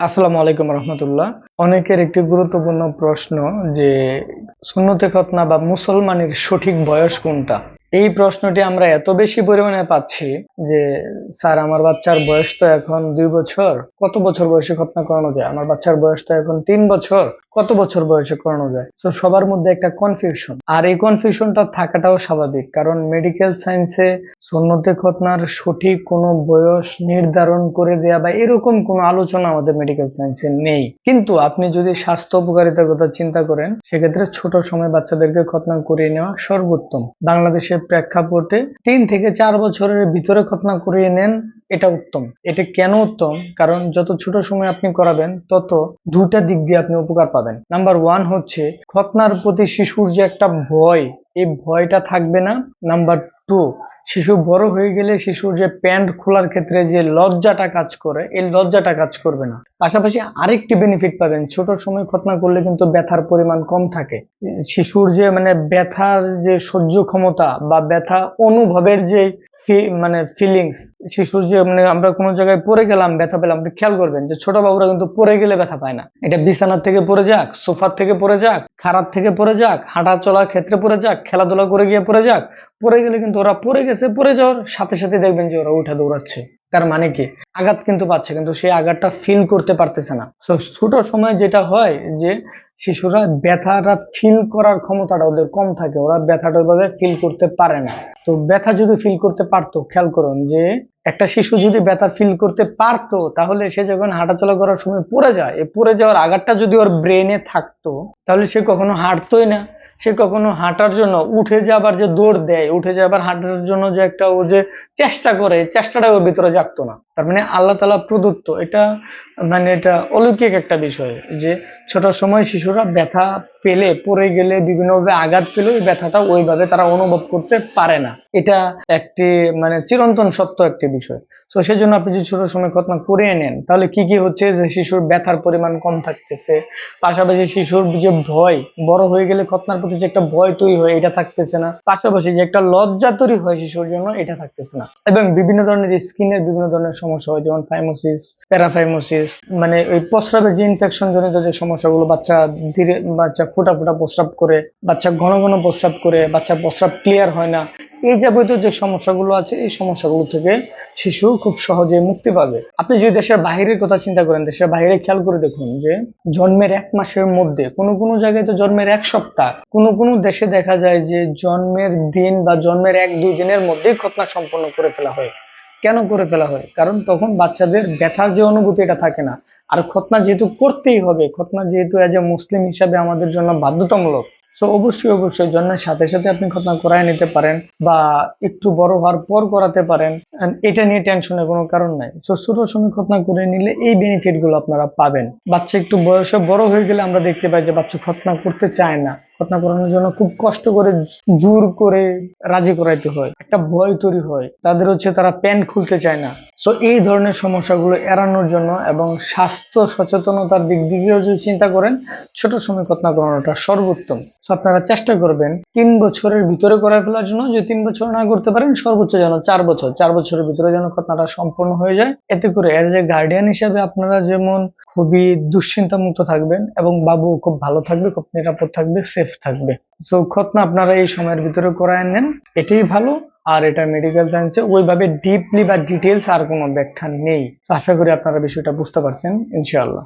আসসালামু আলাইকুম রহমতুল্লাহ। অনেকের একটি গুরুত্বপূর্ণ প্রশ্ন যে, সুন্নতে খতনা বা মুসলমানের সঠিক বয়স কোনটা? এই প্রশ্নটি আমরা এত বেশি পরিমাণে পাচ্ছি যে, স্যার, আমার বাচ্চার বয়স তো এখন দুই বছর। কত বছর বয়সে খতনা করানো যায়? আমার বাচ্চার বয়স তো এখন তিন বছর। কত বছর বয়সে করানো যায়? তো সবার মধ্যে একটা কনফিউশন আর এই কনফিউশনটা থাকাটাও স্বাভাবিক, কারণ মেডিকেল সায়েন্সে সুন্নতে খতনার সঠিক কোনো বয়স নির্ধারণ করে দেয়া বা এরকম কোনো আলোচনা আমাদের মেডিকেল সায়েন্সে নেই। কিন্তু আপনি যদি স্বাস্থ্য উপকারিতার কথা চিন্তা করেন, সেক্ষেত্রে ছোট সময় বাচ্চাদেরকে খতনা করিয়ে নেওয়া সর্বোত্তম। বাংলাদেশের প্রেক্ষাপটে তিন থেকে চার বছরের ভিতরে খতনা করিয়ে নেন, এটা উত্তম। এটা কেন উত্তম? কারণ যত ছোট সময় আপনি করাবেন, তত দুটা দিক দিয়ে আপনি উপকার পাবেন। নাম্বার ওয়ান হচ্ছে, খতনার প্রতি শিশুর যে একটা ভয় এই ভয়টা থাকবে না। নাম্বার টু শিশু বড় হয়ে গেলে শিশুর যে প্যান্ট খোলার ক্ষেত্রে যে লজ্জাটা কাজ করে, এই লজ্জাটা কাজ করবে না। পাশাপাশি আরেকটি বেনিফিট পাবেন, ছোট সময় খতনা করলে কিন্তু ব্যথার পরিমাণ কম থাকে। শিশুর যে মানে ব্যথার যে সহ্য ক্ষমতা বা ব্যথা অনুভবের যে মানে ফিলিংস শিশুর যে মানে আমরা কোনো জায়গায় পরে গেলাম, ব্যথা পেলাম, আপনি খেয়াল করবেন যে ছোট বাবুরা কিন্তু পরে গেলে ব্যথা পায় না। এটা বিছানার থেকে পরে যাক, সোফার থেকে পরে যাক, খারাপ থেকে পরে যাক, হাঁটা চলার ক্ষেত্রে পরে যাক, খেলাধুলা করে গিয়ে পরে যাক পরে গেলে কিন্তু ওরা পরে গেছে পরে যাওয়ার সাথে সাথে দেখবেন যে ওরা উঠে দৌড়াচ্ছে। তার মানে কি? আঘাত কিন্তু পাচ্ছে, কিন্তু সেই আঘাতটা ফিল করতে পারতেছে না। তো ছোট সময় যেটা হয় যে, শিশুরা ব্যথাটা ফিল করার ক্ষমতাটা ওদের কম থাকে, ওরা ব্যথাটা ওইভাবে ফিল করতে পারে না। তো ব্যথা যদি ফিল করতে পারতো, খেয়াল করুন যে, একটা শিশু যদি ব্যথা ফিল করতে পারতো, তাহলে সে যখন হাঁটাচলা করার সময় পড়ে যায় পড়ে যাওয়ার আঘাতটা যদি ওর ব্রেনে থাকতো, তাহলে সে কখনো হাঁটতোই না। সে কখনো হাঁটার জন্য উঠে যাবার যে দৌড় দেয়, উঠে যাবার হাঁটার জন্য যে একটা ও যে চেষ্টা করে চেষ্টাটা ওর ভিতরে জাগতো না। তার মানে আল্লাহ তালা প্রদত্ত, এটা মানে এটা অলৌকিক একটা বিষয় যে ছোট সময় শিশুরা ব্যথা পেলে, পড়ে গেলে বিভিন্নভাবে আঘাত পেলে ওই ব্যথাটা ওইভাবে তারা অনুভব করতে পারে না। এটা একটি মানে চিরন্তন সত্য একটি বিষয়। তো সেই জন্য আপনি যদি ছোট সময় খতনা করিয়ে নেন, তাহলে কি কি হচ্ছে? যে শিশুর ব্যথার পরিমাণ কম থাকতেছে, পাশাপাশি শিশুর যে ভয়, বড় হয়ে গেলে খতনার প্রতি যে একটা ভয় তৈরি হয়, এটা থাকতেছে না। পাশাপাশি যে একটা লজ্জা তৈরি হয় শিশুর জন্য, এটা থাকতেছে না। এবং বিভিন্ন ধরনের স্কিনের বিভিন্ন ধরনের সমস্যা হয়, যেমন ফাইমোসিস প্যারাফাইমোসিস মানে ওই প্রস্রাবের যে ইনফেকশন জনিত যে সমস্যাগুলো, বাচ্চা ধীরে, বাচ্চা ফোটা ফোটা প্রস্রাব করে, বাচ্চা ঘন ঘন প্রস্রাব করে, বাচ্চা প্রস্রাব ক্লিয়ার হয় না, এই যাবতীয় যে সমস্যাগুলো আছে, এই সমস্যাগুলো থেকে শিশু খুব সহজে মুক্তি পাবে। আপনি যদি দেশের বাহিরের কথা চিন্তা করেন, দেশের বাইরে খেয়াল করে দেখুন যে, জন্মের এক মাসের মধ্যে, কোনো কোনো জায়গায় তো জন্মের এক সপ্তাহ, কোনো কোনো দেশে দেখা যায় যে জন্মের দিন বা জন্মের এক দুই দিনের মধ্যেই খতনা সম্পন্ন করে ফেলা হয়। কেন করে ফেলা হয়? কারণ তখন বাচ্চাদের ব্যথার যে অনুভূতি এটা থাকে না। আর খতনা যেহেতু করতেই হবে খতনা যেহেতু এজ এ মুসলিম হিসাবে আমাদের জন্য বাধ্যতামূলক সো অবশ্যই অবশ্যই জন্মের সাথে সাথে আপনি খতনা করায় নিতে পারেন বা একটু বড় হওয়ার পর করাতে পারেন এটা নিয়ে টেনশনের কোনো কারণ নাই। সো ছোট সময় খতনা করে নিলে এই বেনিফিটগুলো আপনারা পাবেন। বাচ্চা একটু বয়সে বড় হয়ে গেলে আমরা দেখতে পাই যে বাচ্চা খতনা করতে চায় না। খতনা করানোর জন্য খুব কষ্ট করে জোর করে রাজি করাইতে হয়। একটা ভয় তৈরি হয়। তাদের হচ্ছে তারা প্যান্ট খুলতে চায় না। সো এই ধরনের সমস্যাগুলো এড়ানোর জন্য এবং স্বাস্থ্য সচেতনতার দিক দিকেও যদি চিন্তা করেন, ছোট সময় খতনা করানোটা সর্বোত্তম। সো আপনারা চেষ্টা করবেন তিন বছরের ভিতরে করে ফেলার জন্য। যদি তিন বছর না করতে পারেন, সর্বোচ্চ যেন চার বছর, চার বছরের ভিতরে যেন খতনাটা সম্পূর্ণ হয়ে যায়। এতে করে এজ এ গার্ডিয়ান হিসেবে আপনারা যেমন খুবই দুশ্চিন্তা মুক্ত থাকবেন এবং বাবু খুব ভালো থাকবে, খুব নিরাপদ থাকবে সেফ থাকবে। সো খতনা আপনারা এই সময়ের ভিতরে করায় নেন। এটাই ভালো, আর এটা মেডিকেল সায়েন্সে ওইভাবে ডিপলি বা ডিটেলস আর কোনো ব্যাখ্যা নেই। আশা করি আপনারা বিষয়টা বুঝতে পারছেন, ইনশাআল্লাহ।